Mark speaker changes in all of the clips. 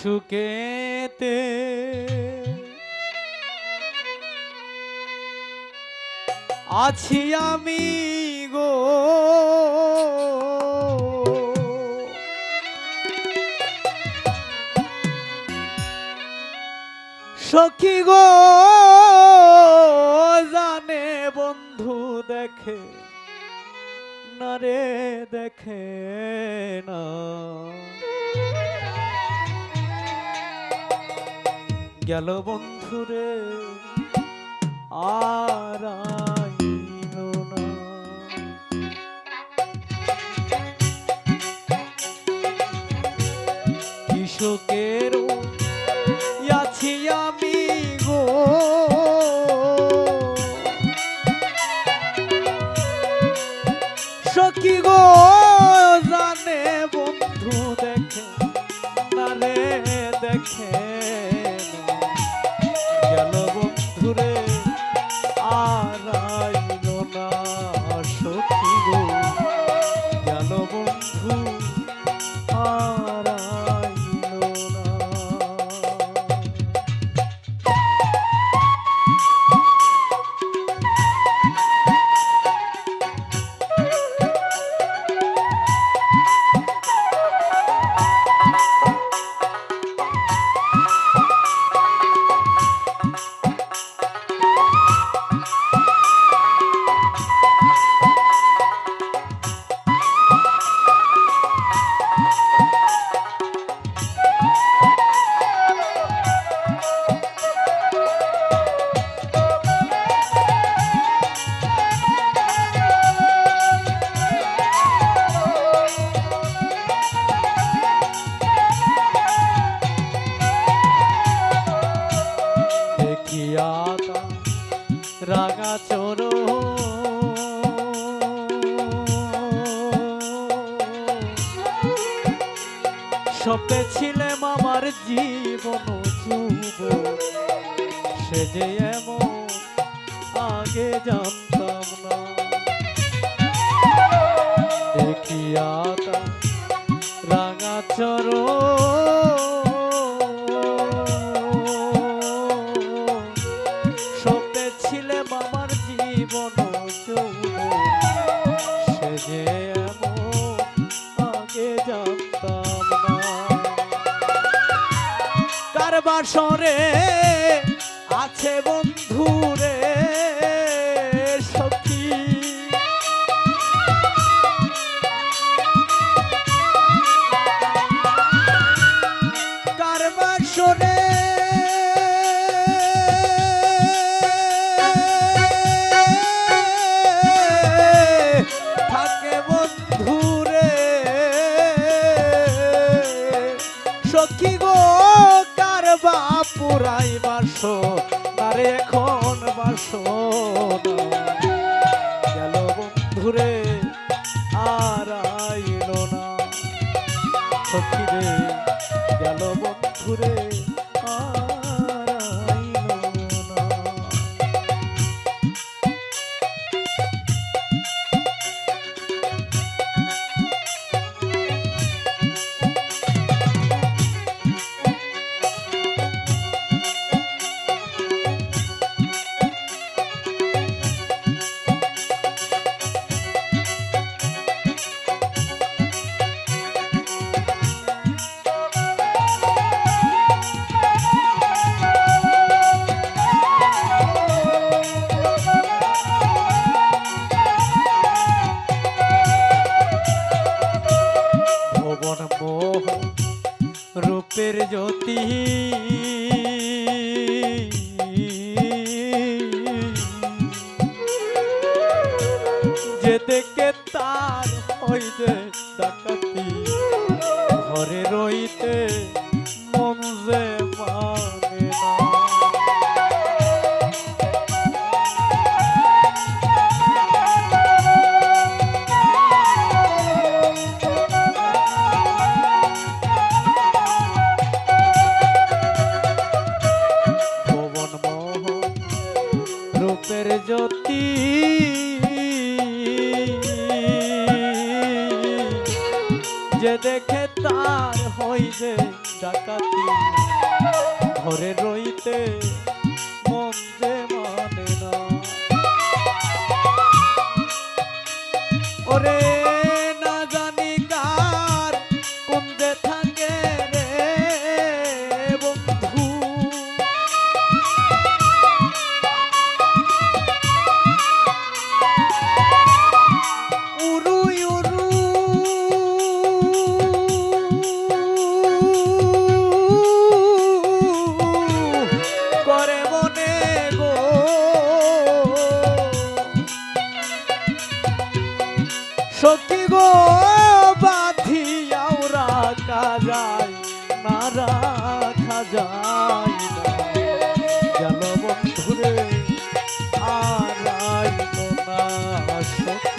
Speaker 1: সুখেতে আছি আমি গো। সখী গো জানে বন্ধু দেখে না রে দেখে না। গেল বন্ধুরে আর আইল স্বপ্নে ছিলাম আমার জীবন যুব সে যে এমন আগে জানতাম না। দেখিয়া তা আছে বন্ধুরে সখী। কার বাসরে থাকে বন্ধুরে সখী গো কার বাপুরাই বাসো এখন বাসো না গেল বন্ধুরে আর আইল না। সখী রে গেল বন্ধুরে টাকা যে দেখে তার হয় যে ডাকাতি। ঘরে রইতে মন যে মানে না। ওরে না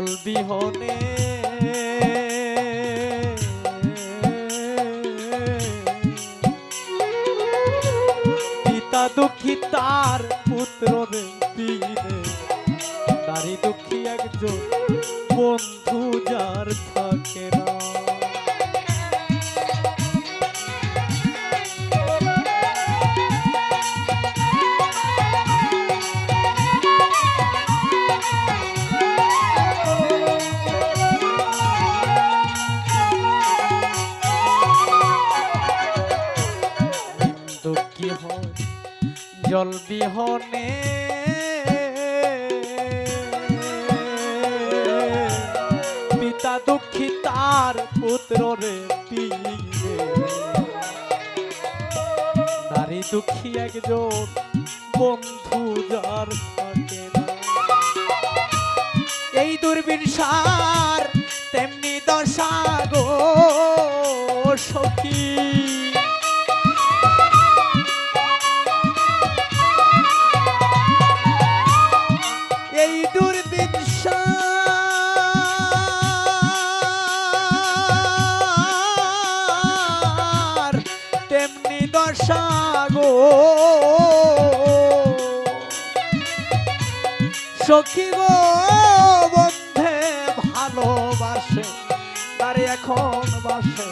Speaker 1: জল বিহনে। পিতা দুঃখী তার পুত্র রে পীরে তারই দুঃখী একজন জল বিহনে। পিতা দুঃখী তার পুত্র রে পীরে নারী দুঃখী একজন বন্ধু যার থাকে। এই দূরবীন সার তেমনি দশা গো সখী। গো। সখী গো বন্ধে ভালোবাসে তারে এখন বাসে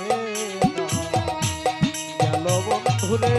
Speaker 1: গেল বন্ধুরে